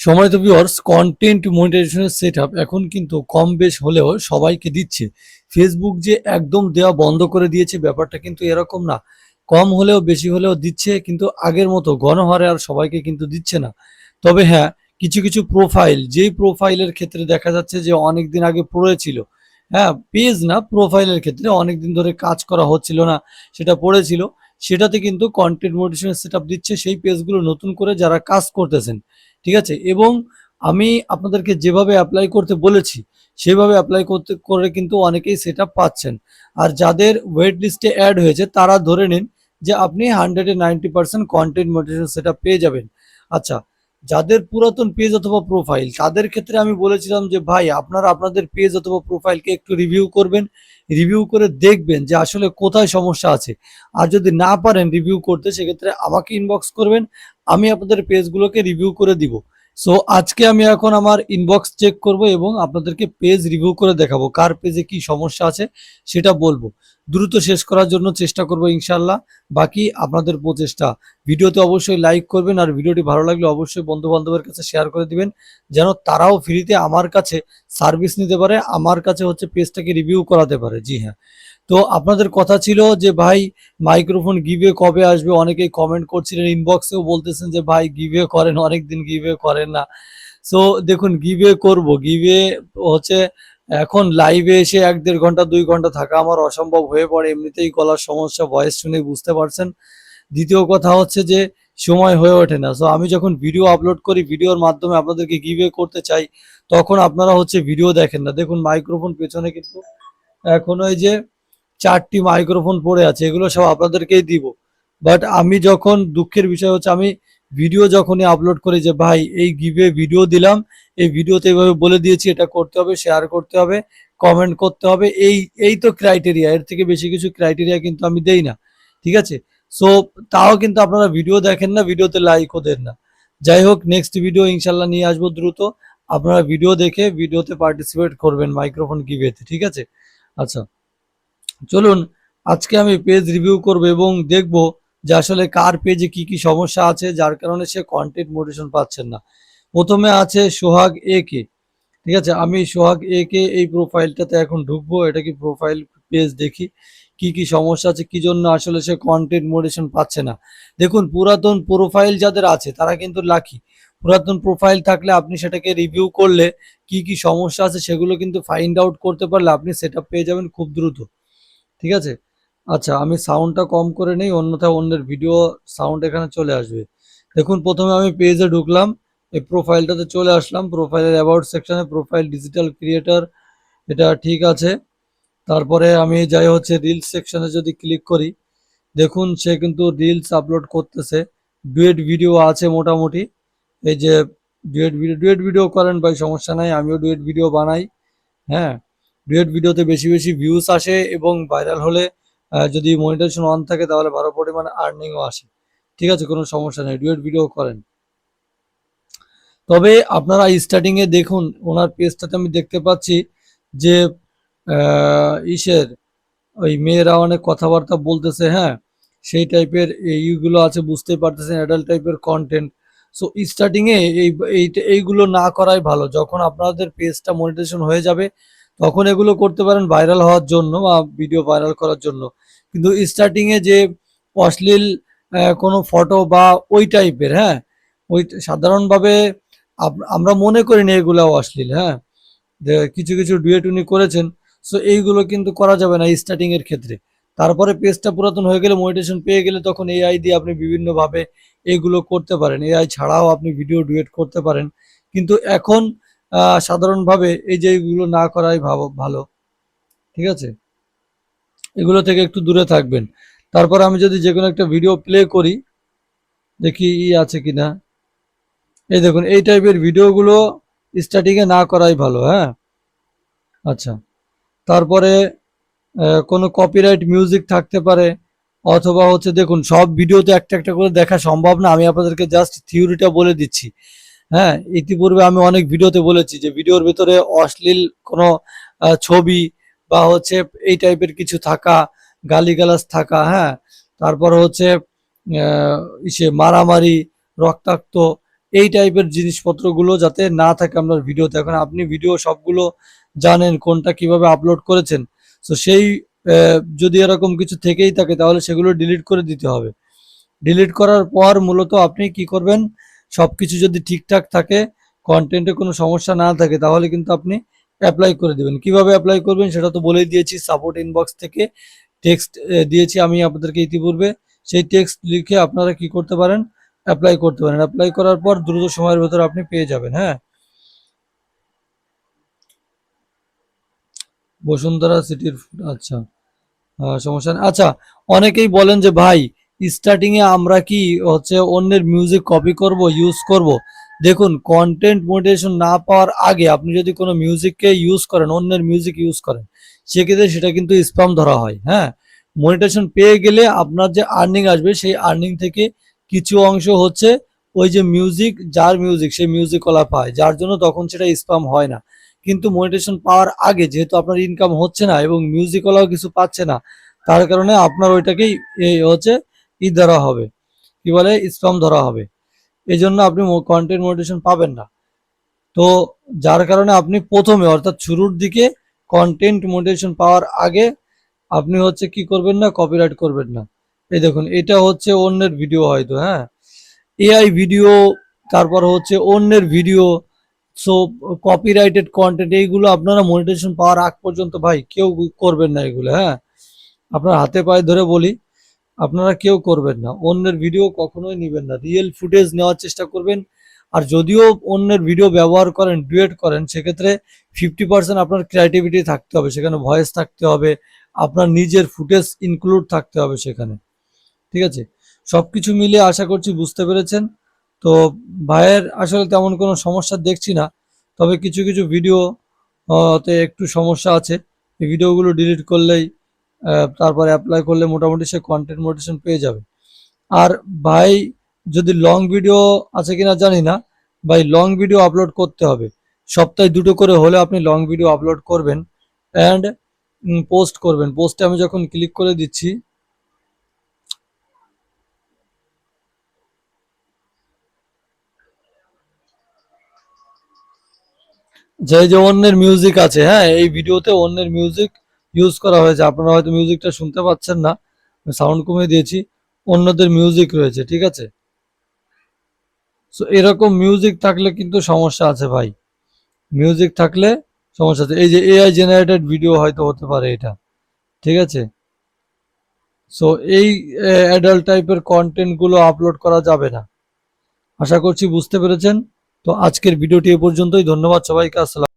সময় তো viewers content মনিটাইজেশনের সেট আপ এখন কিন্তু কম বেশ হলেও সবাইকে দিচ্ছে। ফেসবুক যে একদম দেওয়া বন্ধ করে দিয়েছে ব্যাপারটা কিন্তু এরকম না। কম হলেও বেশি হলেও দিচ্ছে, কিন্তু আগের মতো গণহারে আর সবাইকে কিন্তু দিচ্ছে না। তবে হ্যাঁ কিছু কিছু প্রোফাইল যেই প্রোফাইলের ক্ষেত্রে দেখা যাচ্ছে যে অনেক দিন আগে পড়েছিল হ্যাঁ পেজ না প্রোফাইলের ক্ষেত্রে অনেক দিন ধরে কাজ করা হচ্ছিল না, সেটা পড়েছিল সেটাতে কিন্তু কন্টেন্ট মডিশনের সেট দিচ্ছে সেই পেজগুলো নতুন করে যারা কাজ করতেছেন, ঠিক আছে? এবং আমি আপনাদেরকে যেভাবে অ্যাপ্লাই করতে বলেছি, সেভাবে অ্যাপ্লাই করতে, করে কিন্তু অনেকেই সেট পাচ্ছেন। আর যাদের ওয়েট লিস্টে অ্যাড হয়েছে, তারা ধরে নিন যে আপনি হান্ড্রেডে ninety percent content motivation set পেয়ে যাবেন। আচ্ছা যাদের পুরাতন পেজ অথবা প্রোফাইল তাদের ক্ষেত্রে আমি বলেছিলাম যে, ভাই, আপনারা আপনাদের পেজ অথবা প্রোফাইলকে একটু রিভিউ করবেন রিভিউ করে দেখবেন যে আসলে কোথায় সমস্যা আছে। আর যদি না পারেন রিভিউ করতে, সেক্ষেত্রে আমাকে ইনবক্স করবেন, আমি আপনাদের পেজগুলোকে রিভিউ করে দিব। সো আজকে আমি এখন আমার ইনবক্স চেক করব এবং আপনাদেরকে পেজ রিভিউ করে দেখাবো, কার পেজে কি সমস্যা আছে, সেটা বলব। দ্রুত শেষ করার জন্য চেষ্টা করব ইনশাল্লাহ বাকি আপনাদের প্রচেষ্টা। ভিডিওতে অবশ্যই লাইক করবেন আর ভিডিওটি ভালো লাগলে অবশ্যই বন্ধু বান্ধবের কাছে শেয়ার করে দিবেন, যেন তারাও ফ্রিতে আমার কাছে সার্ভিস নিতে পারে, আমার কাছে হচ্ছে পেজটাকে রিভিউ করাতে পারে। জি হ্যাঁ। তো আপনাদের কথা ছিল যে, ভাই মাইক্রোফোন গিভে কবে আসবে? অনেকেই কমেন্ট করছিলেন ইনবক্সেও বলতেছেন যে, ভাই গিভে করেন অনেক দিন গিভে করেন না। সো দেখুন গিভে করব। গিভে হচ্ছে এখন লাইভে এসে এক দেড় ঘণ্টা, দুই ঘণ্টা থাকা আমার অসম্ভব হয়ে পড়ে। এমনিতেই গলার সমস্যা ভয়েস শুনে বুঝতে পারছেন। দ্বিতীয় কথা হচ্ছে যে, সময় হয়ে ওঠে না। সো আমি যখন ভিডিও আপলোড করি ভিডিওর মাধ্যমে আপনাদেরকে গিভে করতে চাই, তখন আপনারা হচ্ছে ভিডিও দেখেন না। দেখুন মাইক্রোফোন পেছনে কিন্তু এখন ওই যে চারটি মাইক্রোফোন পড়ে আছে, এগুলো সব আপনাদেরকেই দিব। বাট আমি যখন, দুঃখের বিষয় হচ্ছে, আমি ভিডিও যখনই আপলোড করি যে, ভাই, এই গিভে ভিডিও দিলাম এই ভিডিওতে এইভাবে বলে দিয়েছি, এটা করতে হবে শেয়ার করতে হবে কমেন্ট করতে হবে, এই এই তো ক্রাইটেরিয়া এর থেকে বেশি কিছু ক্রাইটেরিয়া কিন্তু আমি দেই না, ঠিক আছে? সো তাও কিন্তু আপনারা ভিডিও দেখেন না ভিডিওতে লাইকও দেন না। যাই হোক নেক্সট ভিডিও ইনশাল্লাহ নিয়ে আসব দ্রুত। আপনারা ভিডিও দেখে ভিডিওতে পার্টিসিপেট করবেন মাইক্রোফোন গিভেতে ঠিক আছে? আচ্ছা চলুন, আজকে আমি পেজ রিভিউ করব এবং দেখব যে আসলে কার পেজে কি কি সমস্যা আছে, যার কারণে সে কন্টেন্ট মোটিভেশন পাচ্ছেন না। প্রথমে আছে সোহাগ এ কে ঠিক আছে? আমি সোহাগ এ কে এই প্রোফাইলটাতে এখন ঢুকবো, এটা কি প্রোফাইল পেজ দেখি? কি কি সমস্যা আছে, কি জন্য আসলে সে কন্টেন্ট মোডেশন পাচ্ছে না? দেখুন, পুরাতন প্রোফাইল যাদের আছে, তারা কিন্তু লাকি পুরাতন প্রোফাইল থাকলে আপনি সেটাকে রিভিউ করলে কি কি সমস্যা আছে সেগুলো কিন্তু ফাইন্ড আউট করতে পারলে আপনি সেটা পেয়ে যাবেন খুব দ্রুত, ঠিক আছে? আচ্ছা আমি সাউন্ডটা কম করে নেই, অন্যথায় অন্যের ভিডিও সাউন্ড এখানে চলে আসবে। দেখুন, প্রথমে আমি পেজে ঢুকলাম এই প্রোফাইলটাতে চলে আসলাম। প্রোফাইলের অ্যাবাউট সেকশানে প্রোফাইল ডিজিটাল ক্রিয়েটার এটা ঠিক আছে। তারপরে আমি যাই হচ্ছে রিলস সেকশানে যদি ক্লিক করি, দেখুন সে কিন্তু রিলস আপলোড করতেছে। ডুয়েট ভিডিও আছে মোটামুটি। এই যে ডুয়েট ভিডিও ডুয়েট ভিডিও করেন ভাই, সমস্যা নাই, আমিও ডুয়েট ভিডিও বানাই। হ্যাঁ ডুয়েট ভিডিওতে বেশি বেশি ভিউজ আসে এবং ভাইরাল হলে যদি মনিটাইজেশন অন থাকে তাহলে ভালো পরিমাণ আর্নিংও আসে। ঠিক আছে, কোনো সমস্যা নেই ডুয়েট ভিডিও করেন। তবে আপনারা স্টার্টিং এ দেখুন, ওনার পেজটাতে আমি দেখতে পাচ্ছি যে ইসের ওই মেয়েরা অনেক কথাবার্তা বলতেছে হ্যাঁ সেই টাইপের এইগুলো আছে, বুঝতেই পারতেছেন অ্যাডাল্ট টাইপের কন্টেন্ট সো স্টার্টিং এ এই, এই- এইগুলো না করাই ভালো। যখন আপনাদের পেজটা মনিটাইজেশন হয়ে যাবে, তখন এগুলো করতে পারেন ভাইরাল হওয়ার জন্য বা ভিডিও ভাইরাল করার জন্য। কিন্তু স্টার্টিং এ যে অশ্লীল কোনো ফটো বা ওই টাইপের হ্যাঁ ওই সাধারণভাবে আমরা মনে করি না এগুলো অশ্লীল হ্যাঁ? কিছু কিছু ডুয়েট উনি করেছেন সো এইগুলো কিন্তু করা যাবে না স্টার্টিং এর ক্ষেত্রে। তারপরে পেজটা পুরাতন হয়ে গেলে মোটিভেশন পেয়ে গেলে তখন এআই দিয়ে আপনি বিভিন্নভাবে এগুলো করতে পারেন। এআই ছাড়াও আপনি ভিডিও ডুয়েট করতে পারেন। কিন্তু এখন সাধারণভাবে এই যে এগুলো না করাই ভালো ভালো। ঠিক আছে? এগুলো থেকে একটু দূরে থাকবেন। তারপর আমি যদি যে কোনো একটা ভিডিও প্লে করি, দেখি ই আছে কিনা। এই দেখুন, এই টাইপের ভিডিওগুলো স্টার্টিং এ না করাই ভালো হ্যাঁ? আচ্ছা তারপরে কোনো কপিরাইট মিউজিক থাকতে পারে, অথবা হচ্ছে দেখুন, সব ভিডিওতে একটা একটা করে দেখা সম্ভব না, আমি আপনাদেরকে জাস্ট থিওরিটা বলে দিচ্ছি হ্যাঁ? ইতিপূর্বে আমি অনেক ভিডিওতে বলেছি যে ভিডিওর ভিতরে অশ্লীল কোনো ছবি বা হচ্ছে এই টাইপের কিছু থাকা, গালিগালাজ থাকা হ্যাঁ? তারপর হচ্ছে ইসে মারামারি, রক্তাক্ত এই টাইপের জিনিসপত্রগুলো যাতে না থাকে আপনার ভিডিওতে। এখন আপনি ভিডিও সবগুলো জানেন কোনটা কীভাবে আপলোড করেছেন। তো সেই যদি এরকম কিছু থেকেই থাকে তাহলে সেগুলো ডিলিট করে দিতে হবে। ডিলিট করার পর মূলত আপনি কি করবেন, সবকিছু যদি ঠিকঠাক থাকে কন্টেন্টে কোনো সমস্যা না থাকে, তাহলে কিন্তু আপনি অ্যাপ্লাই করে দেবেন। কীভাবে অ্যাপ্লাই করবেন সেটা তো বলেই দিয়েছি সাপোর্ট ইনবক্স থেকে টেক্সট দিয়েছি আমি আপনাদেরকে ইতিপূর্বে। সেই টেক্সট লিখে আপনারা কি করতে পারেন অ্যাপ্লাই করতে পারেন। অ্যাপ্লাই করার পর দ্রুত সময়ের ভেতর আপনি পেয়ে যাবেন হ্যাঁ? বসুন্ধরা সিটির আচ্ছা। সমস্যা আচ্ছা অনেকেই বলেন যে, ভাই স্টার্টিং এ আমরা কি হচ্ছে অন্যের মিউজিক কপি করব ইউজ করব? দেখুন কন্টেন্ট মোটিভেশন না পাওয়ার আগে আপনি যদি কোনো মিউজিককে ইউজ করেন, অন্যের মিউজিক ইউজ করেন, সেক্ষেত্রে সেটা কিন্তু স্প্যাম ধরা হয় হ্যাঁ? মনিটেশন পেয়ে গেলে আপনার যে আর্নিং আসবে, সেই আর্নিং থেকে কিছু অংশ হচ্ছে ওই যে মিউজিক যার মিউজিক সেই মিউজিক ওলা পায়, যার জন্য তখন সেটা স্প্যাম হয় না। কিন্তু মনিটেশন পাওয়ার আগে যেহেতু আপনার ইনকাম হচ্ছে না এবং মিউজিক ওলাও কিছু পাচ্ছে না, তার কারণে আপনার ওইটাকেই হচ্ছে ই ধরা হবে। কি বলে? স্প্যাম ধরা হবে। এই জন্য আপনি কন্টেন্ট মোটিভেশন পাবেন না। তো যার কারণে আপনি প্রথমে, অর্থাৎ শুরুর দিকে কন্টেন্ট মোটিভেশন পাওয়ার আগে আপনি হচ্ছে কি করবেন না? কপিরাইট করবেন না। এই দেখুন, এটা হচ্ছে অন্যের ভিডিও হয়তো হ্যাঁ? এআই ভিডিও তারপর হচ্ছে অন্যের ভিডিও সো কপিরাইটেড কন্টেন্ট এইগুলো আপনারা মনিটাইজেশন পাওয়ার আগ পর্যন্ত ভাই কেউ করবেন না এগুলো হ্যাঁ? আপনার হাতে পায়ে ধরে বলি, আপনারা কেউ করবেন না। অন্যের ভিডিও কখনোই নেবেন না। রিয়েল ফুটেজ নেওয়ার চেষ্টা করবেন। আর যদিও অন্যের ভিডিও ব্যবহার করেন ডুয়েট করেন, সেক্ষেত্রে ফিফটি পার্সেন্ট আপনার ক্রিয়েটিভিটি থাকতে হবে, সেখানে ভয়েস থাকতে হবে, আপনার নিজের ফুটেজ ইনক্লুড থাকতে হবে সেখানে। ঠিক আছে? সবকিছু মিলিয়ে আশা করছি বুঝতে পেরেছেন। তো ভাইয়ের আসলে তেমন কোনো সমস্যা দেখছি না। তবে কিছু কিছু ভিডিও তে একটু সমস্যা আছে। এই ভিডিওগুলো ডিলিট করলেই তারপরে অ্যাপ্লাই করলে মোটামুটি সে কন্টেন্ট মোটিভেশন পেয়ে যাবে। আর ভাই, যদি লং ভিডিও আছে কিনা জানি না, ভাই লং ভিডিও আপলোড করতে হবে। সপ্তাহে দুটো করে হলে আপনি লং ভিডিও আপলোড করবেন অ্যান্ড পোস্ট করবেন। পোস্টে আমি যখন ক্লিক করে দিচ্ছি যে যে অন্যের মিউজিক আছে হ্যাঁ এই ভিডিওতে অন্যের মিউজিক ইউজ করা হয়েছে। আপনারা হয়তো মিউজিকটা শুনতে পাচ্ছেন না সাউন্ড কমিয়ে দিয়েছি, অন্যদের মিউজিক রয়েছে, ঠিক আছে? সো এরকম মিউজিক থাকলে কিন্তু সমস্যা আছে ভাই। মিউজিক থাকলে সমস্যা আছে। এই যে এআই জেনারেটেড ভিডিও হয়তো হতে পারে এটা, ঠিক আছে? সো এই অ্যাডাল্ট টাইপের কন্টেন্টগুলো আপলোড করা যাবে না। আশা করছি বুঝতে পেরেছেন। তো আজকের ভিডিওটি এ পর্যন্তই। ধন্যবাদ সবাইকে। আসসালাম